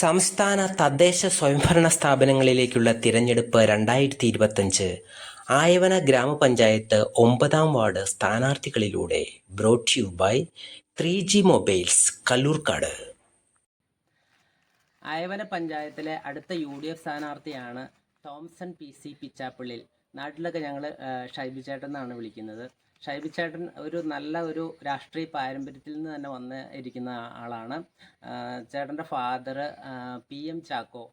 സംസ്ഥാന തദ്ദേശ സ്വയംഭരണ സ്ഥാപനങ്ങളിലേക്കുള്ള തിരഞ്ഞെടുപ്പ് രണ്ടായിരത്തി ഇരുപത്തഞ്ച് ആയവന ഗ്രാമപഞ്ചായത്ത് ഒമ്പതാം ward സ്ഥാനാർത്ഥികളിലൂടെ brought by three G mobiles Kalloorkad. Ayavana പഞ്ചായത്തിലെ അടുത്ത യു ഡി എഫ് സ്ഥാനാർത്ഥിയാണ് തോംസൺ പി സി പിച്ചാപ്പള്ളിൽ. നാട്ടിലൊക്കെ ഞങ്ങൾ ഷൈബി ചേട്ടൻ എന്നാണ് വിളിക്കുന്നത്. ഷൈബി ചേട്ടൻ ഒരു നല്ല ഒരു രാഷ്ട്രീയ പാരമ്പര്യത്തിൽ നിന്ന് തന്നെ വന്ന് ഇരിക്കുന്ന ആളാണ്. ചേട്ടന്റെ ഫാദർ പി എം ചാക്കോ.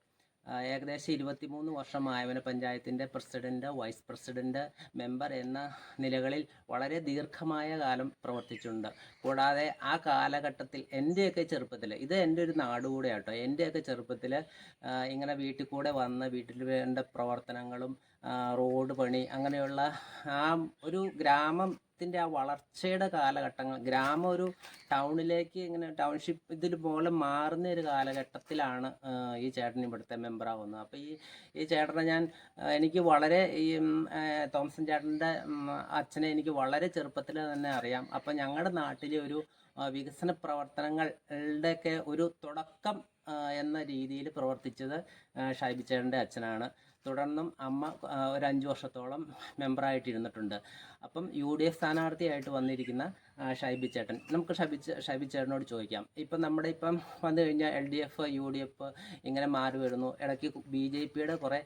ഏകദേശം ഇരുപത്തിമൂന്ന് വർഷം ആയവന പഞ്ചായത്തിന്റെ പ്രസിഡന്റ് വൈസ് പ്രസിഡന്റ് മെമ്പർ എന്ന നിലകളിൽ വളരെ ദീർഘമായ കാലം പ്രവർത്തിച്ചിട്ടുണ്ട്. കൂടാതെ ആ കാലഘട്ടത്തിൽ എന്റെയൊക്കെ ചെറുപ്പത്തിൽ ഇത് എന്റെ ഒരു നാട് കൂടെ ആട്ടോ എന്റെയൊക്കെ ചെറുപ്പത്തിൽ ഇങ്ങനെ വീട്ടിൽ കൂടെ വന്ന് വീട്ടിൽ വേണ്ട പ്രവർത്തനങ്ങളും റോഡ് പണി അങ്ങനെയുള്ള ആ ഒരു ഗ്രാമത്തിന്റെ ആ വളർച്ചയുടെ കാലഘട്ടങ്ങൾ ഗ്രാമം ഒരു ടൗണിലേക്ക് ഇങ്ങനെ ടൗൺഷിപ്പ് ഇതിൽ പോലെ മാറുന്ന ഒരു കാലഘട്ടത്തിലാണ് ഈ ചേട്ടൻ ഇവിടുത്തെ മെമ്പറാവുന്നത് അപ്പോൾ ഈ ഈ ചേട്ടനെ ഞാൻ എനിക്ക് വളരെ ഈ തോമസൻ ചേട്ടന്റെ അച്ഛനെ എനിക്ക് വളരെ ചെറുപ്പത്തിൽ തന്നെ അറിയാം. അപ്പം ഞങ്ങളുടെ നാട്ടിലെ ഒരു വികസന പ്രവർത്തനങ്ങളുടെയൊക്കെ ഒരു തുടക്കം എന്ന രീതിയിൽ പ്രവർത്തിച്ചത് ഷൈബിച്ചേട്ടന്റെ ഷൈബി ചേട്ടന്റെ അച്ഛനാണ്. തുടർന്നും അമ്മ ഒരു അഞ്ച് വർഷത്തോളം മെമ്പറായിട്ടിരുന്നിട്ടുണ്ട്. അപ്പം യു ഡി എഫ് സ്ഥാനാർത്ഥിയായിട്ട് വന്നിരിക്കുന്ന ഷൈബിച്ചേട്ടൻ ഷൈബി ചേട്ടൻ. നമുക്ക് ഷൈബി ഷൈബിച്ചേട്ടനോട് ഷൈബി ചേട്ടനോട് ചോദിക്കാം. ഇപ്പം നമ്മുടെ ഇപ്പം വന്നു കഴിഞ്ഞാൽ L D F U D F ഇങ്ങനെ മാറി വരുന്നു. ഇടയ്ക്ക് ബി ജെ പിയുടെ കുറേ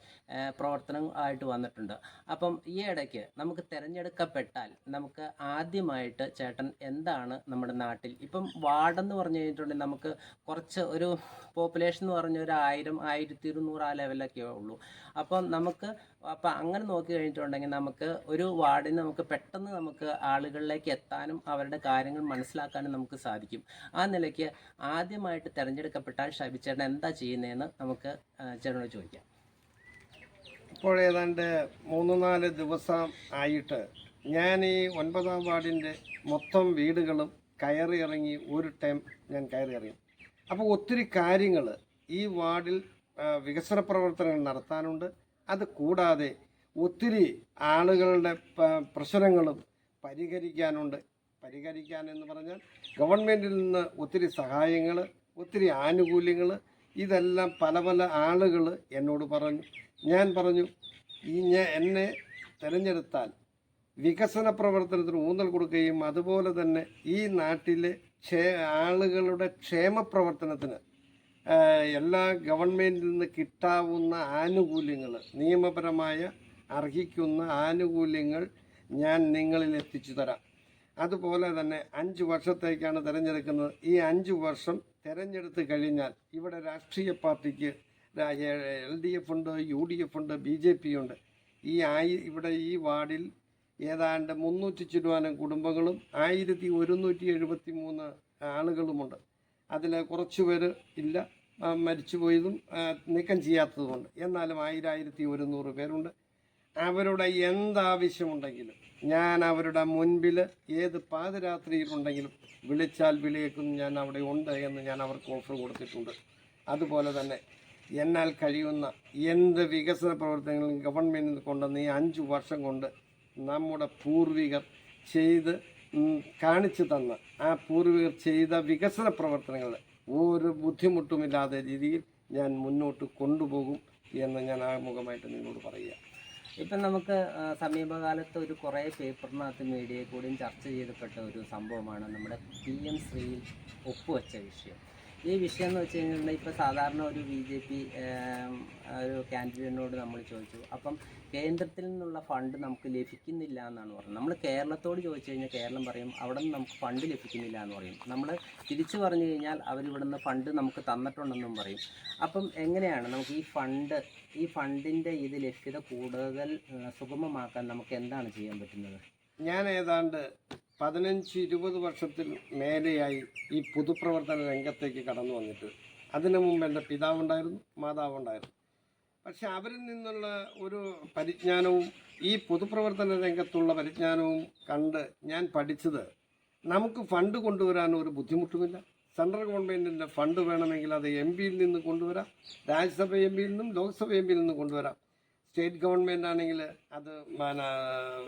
പ്രവർത്തനം ആയിട്ട് വന്നിട്ടുണ്ട്. അപ്പം ഈ ഇടയ്ക്ക് നമുക്ക് തിരഞ്ഞെടുക്കപ്പെട്ടാൽ നമുക്ക് ആദ്യമായിട്ട് ചേട്ടൻ എന്താണ് നമ്മുടെ നാട്ടിൽ? ഇപ്പം വാർഡെന്ന് പറഞ്ഞു കഴിഞ്ഞിട്ടുണ്ടെങ്കിൽ നമുക്ക് കുറച്ച് ഒരു പോപ്പുലേഷൻ എന്ന് പറഞ്ഞ ഒരു ആയിരം ആയിരത്തി ഇരുന്നൂറ് ആ ലെവലൊക്കെ ഉള്ളൂ. അപ്പം നമുക്ക് അപ്പം അങ്ങനെ നോക്കി കഴിഞ്ഞിട്ടുണ്ടെങ്കിൽ നമുക്ക് ഒരു വാർഡിന് നമുക്ക് പെട്ടെന്ന് നമുക്ക് ആളുകളിലേക്ക് എത്താനും അവരുടെ കാര്യങ്ങൾ മനസ്സിലാക്കാനും നമുക്ക് സാധിക്കും. ആ നിലയ്ക്ക് ആദ്യമായിട്ട് തിരഞ്ഞെടുക്കപ്പെട്ടാൽ ഷബിച്ചേട്ടൻ എന്താ ചെയ്യുന്നതെന്ന് നമുക്ക് ചേട്ടനോട് ചോദിക്കാം. ഇപ്പോൾ ഏതാണ്ട് മൂന്ന് നാല് ദിവസം ആയിട്ട് ഞാൻ ഈ ഒൻപതാം വാർഡിന്റെ മൊത്തം വീടുകളും കയറി ഇറങ്ങി ഒരു ടൈം ഞാൻ കയറി ഇറങ്ങി. അപ്പോൾ ഒത്തിരി കാര്യങ്ങൾ ഈ വാർഡിൽ വികസന പ്രവർത്തനങ്ങൾ നടത്താനുണ്ട്. അത് കൂടാതെ ഒത്തിരി ആളുകളുടെ പ്രശ്നങ്ങളും പരിഹരിക്കാനുണ്ട്. പരിഹരിക്കാൻ എന്ന് പറഞ്ഞാൽ ഗവൺമെന്റിൽ നിന്ന് ഒത്തിരി സഹായങ്ങൾ ഒത്തിരി ആനുകൂല്യങ്ങൾ ഇതെല്ലാം പല പല ആളുകൾ എന്നോട് പറഞ്ഞു. ഞാൻ പറഞ്ഞു ഈ ഞാൻ എന്നെ തിരഞ്ഞെടുത്താൽ വികസന പ്രവർത്തനത്തിന് ഊന്നൽ കൊടുക്കുകയും അതുപോലെ തന്നെ ഈ നാട്ടിലെ ആളുകളുടെ ക്ഷേമ പ്രവർത്തനത്തിന് എല്ലാ ഗവൺമെന്റിൽ നിന്ന് കിട്ടാവുന്ന ആനുകൂല്യങ്ങൾ നിയമപരമായ അർഹിക്കുന്ന ആനുകൂല്യങ്ങൾ ഞാൻ നിങ്ങളിൽ എത്തിച്ചു തരാം. അതുപോലെ തന്നെ അഞ്ച് വർഷത്തേക്കാണ് തിരഞ്ഞെടുക്കുന്നത്. ഈ അഞ്ച് വർഷം തിരഞ്ഞെടുത്ത് കഴിഞ്ഞാൽ ഇവിടെ രാഷ്ട്രീയ പാർട്ടിക്ക് എൽ ഡി എഫ് ഉണ്ട് യു ഡി എഫ് ഉണ്ട് ബി ജെ പി ഉണ്ട്. ഈ ആയി ഇവിടെ ഈ വാർഡിൽ ഏതാണ്ട് മുന്നൂറ്റി ചുരുവാനം കുടുംബങ്ങളും ആയിരത്തി ഒരുന്നൂറ്റി എഴുപത്തി മൂന്ന് ആളുകളുമുണ്ട്. അതിൽ കുറച്ച് പേര് ഇല്ല. മരിച്ചുപോയതും നീക്കം ചെയ്യാത്തതുമുണ്ട്. എന്നാലും ആയിരായിരത്തി ഒരുന്നൂറ് പേരുണ്ട്. അവരുടെ എന്താവശ്യമുണ്ടെങ്കിലും ഞാൻ അവരുടെ മുൻപിൽ ഏത് പാതിരാത്രിയിലുണ്ടെങ്കിലും വിളിച്ചാൽ വിളിയേക്കും ഞാൻ അവിടെ ഉണ്ട് എന്ന് ഞാൻ അവർക്ക് ഓഫർ കൊടുത്തിട്ടുണ്ട്. അതുപോലെ തന്നെ എന്നാൽ കഴിയുന്ന എന്ത് വികസന പ്രവർത്തനങ്ങളും ഗവൺമെന്റിൽ കൊണ്ടുവന്ന് ഈ അഞ്ച് വർഷം കൊണ്ട് നമ്മുടെ പൂർവികർ ചെയ്ത് കാണിച്ചു തന്ന ആ പൂർവികർ ചെയ്ത വികസന പ്രവർത്തനങ്ങൾ ഒരു ബുദ്ധിമുട്ടുമില്ലാതെ രീതിയിൽ ഞാൻ മുന്നോട്ട് കൊണ്ടുപോകും എന്ന് ഞാൻ ആമുഖമായിട്ട് നിങ്ങളോട് പറയുക. ഇപ്പം നമുക്ക് സമീപകാലത്ത് ഒരു കുറേ പേപ്പറിനകത്ത് മീഡിയയിൽ കൂടിയും ചർച്ച ചെയ്യപ്പെട്ട ഒരു സംഭവമാണ് നമ്മുടെ പി എം ശ്രീയിൽ ഒപ്പുവെച്ച വിഷയം. ഈ വിഷയം എന്ന് വെച്ച് കഴിഞ്ഞിട്ടുണ്ടെങ്കിൽ ഇപ്പോൾ സാധാരണ ഒരു ബി ജെ പി ഒരു കാൻഡിഡേറ്റിനോട് നമ്മൾ ചോദിച്ചു. അപ്പം കേന്ദ്രത്തിൽ നിന്നുള്ള ഫണ്ട് നമുക്ക് ലഭിക്കുന്നില്ല എന്നാണ് പറഞ്ഞത്. നമ്മൾ കേരളത്തോട് ചോദിച്ചു കഴിഞ്ഞാൽ കേരളം പറയും അവിടെ നിന്ന് നമുക്ക് ഫണ്ട് ലഭിക്കുന്നില്ല എന്ന് പറയും. നമ്മൾ തിരിച്ചു പറഞ്ഞു കഴിഞ്ഞാൽ അവരിവിടുന്ന് ഫണ്ട് നമുക്ക് തന്നിട്ടുണ്ടെന്നും പറയും. അപ്പം എങ്ങനെയാണ് നമുക്ക് ഈ ഫണ്ട് ഈ ഫണ്ടിന്റെ ഇത് ലഭ്യത കൂടുതൽ സുഗമമാക്കാൻ നമുക്ക് എന്താണ് ചെയ്യാൻ പറ്റുന്നത്? ഞാൻ ഏതാണ്ട് പതിനഞ്ച് ഇരുപത് വർഷത്തിൽ മേലെയായി ഈ പൊതുപ്രവർത്തന രംഗത്തേക്ക് കടന്നു വന്നിട്ട്. അതിനു മുമ്പ് എന്റെ പിതാവുണ്ടായിരുന്നു മാതാവുണ്ടായിരുന്നു. പക്ഷെ അവരിൽ നിന്നുള്ള ഒരു പരിജ്ഞാനവും ഈ പൊതുപ്രവർത്തന രംഗത്തുള്ള പരിജ്ഞാനവും കണ്ട് ഞാൻ പഠിച്ചത് നമുക്ക് ഫണ്ട് കൊണ്ടുവരാൻ ഒരു ബുദ്ധിമുട്ടുമില്ല. സെൻട്രൽ ഗവൺമെന്റിന്റെ ഫണ്ട് വേണമെങ്കിൽ അത് എം പിയിൽ നിന്ന് കൊണ്ടുവരാം രാജ്യസഭ എം പിയിൽ നിന്നും ലോക്സഭ എം പിയിൽ നിന്നും കൊണ്ടുവരാം. സ്റ്റേറ്റ് ഗവൺമെന്റ് ആണെങ്കിൽ അത്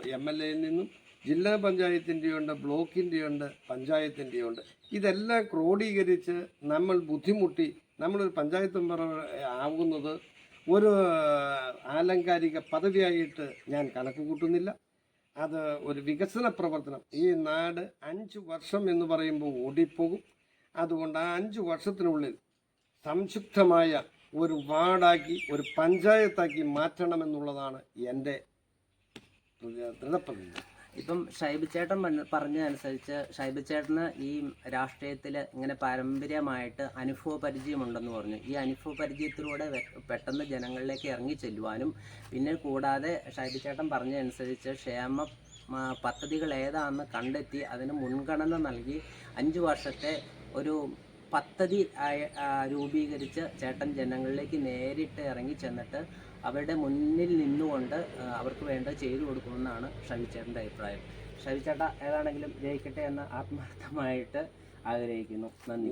എം എൽ എയിൽ നിന്നും ജില്ലാ പഞ്ചായത്തിന്റെയുണ്ട് ബ്ലോക്കിന്റെയുണ്ട് പഞ്ചായത്തിന്റെയുണ്ട് ഇതെല്ലാം ക്രോഡീകരിച്ച് നമ്മൾ ബുദ്ധിമുട്ടി നമ്മളൊരു പഞ്ചായത്ത് മെമ്പർ ആവുന്നത് ഒരു ആലങ്കാരിക പദവിയായിട്ട് ഞാൻ കണക്ക് കൂട്ടുന്നില്ല. അത് ഒരു വികസന പ്രവർത്തനം. ഈ നാട് അഞ്ച് വർഷം എന്ന് പറയുമ്പോൾ ഓടിപ്പോകും. അതുകൊണ്ട് ആ അഞ്ച് വർഷത്തിനുള്ളിൽ സംക്ഷിപ്തമായ ഒരു വാർഡാക്കി ഒരു പഞ്ചായത്താക്കി മാറ്റണമെന്നുള്ളതാണ് എന്റെ ദൃഢപ്രതിജ്ഞ. ഇപ്പം ഷൈബി ചേട്ടൻ പറഞ്ഞ- പറഞ്ഞതനുസരിച്ച് ഷൈബി ചേട്ടന് ഈ രാഷ്ട്രീയത്തിൽ ഇങ്ങനെ പാരമ്പര്യമായിട്ട് അനുഭവ പരിചയമുണ്ടെന്ന് പറഞ്ഞു. ഈ അനുഭവ പരിചയത്തിലൂടെ പെട്ടെന്ന് ജനങ്ങളിലേക്ക് ഇറങ്ങി ചെല്ലുവാനും പിന്നെ കൂടാതെ ഷൈബി ചേട്ടൻ പറഞ്ഞതനുസരിച്ച് ക്ഷേമ പദ്ധതികൾ ഏതാണെന്ന് കണ്ടെത്തി അതിന് മുൻഗണന നൽകി അഞ്ച് വർഷത്തെ ഒരു പദ്ധതി രൂപീകരിച്ച് ചേട്ടൻ ജനങ്ങളിലേക്ക് നേരിട്ട് ഇറങ്ങി ചെന്നിട്ട് അവരുടെ മുന്നിൽ നിന്നുകൊണ്ട് അവർക്ക് വേണ്ടത് ചെയ്തു കൊടുക്കുമെന്നാണ് ഷവിച്ചേട്ടന്റെ അഭിപ്രായം. ഷവിച്ചേട്ട ഏതാണെങ്കിലും ജയിക്കട്ടെ എന്ന് ആത്മാർത്ഥമായിട്ട് ആഗ്രഹിക്കുന്നു. നന്ദി.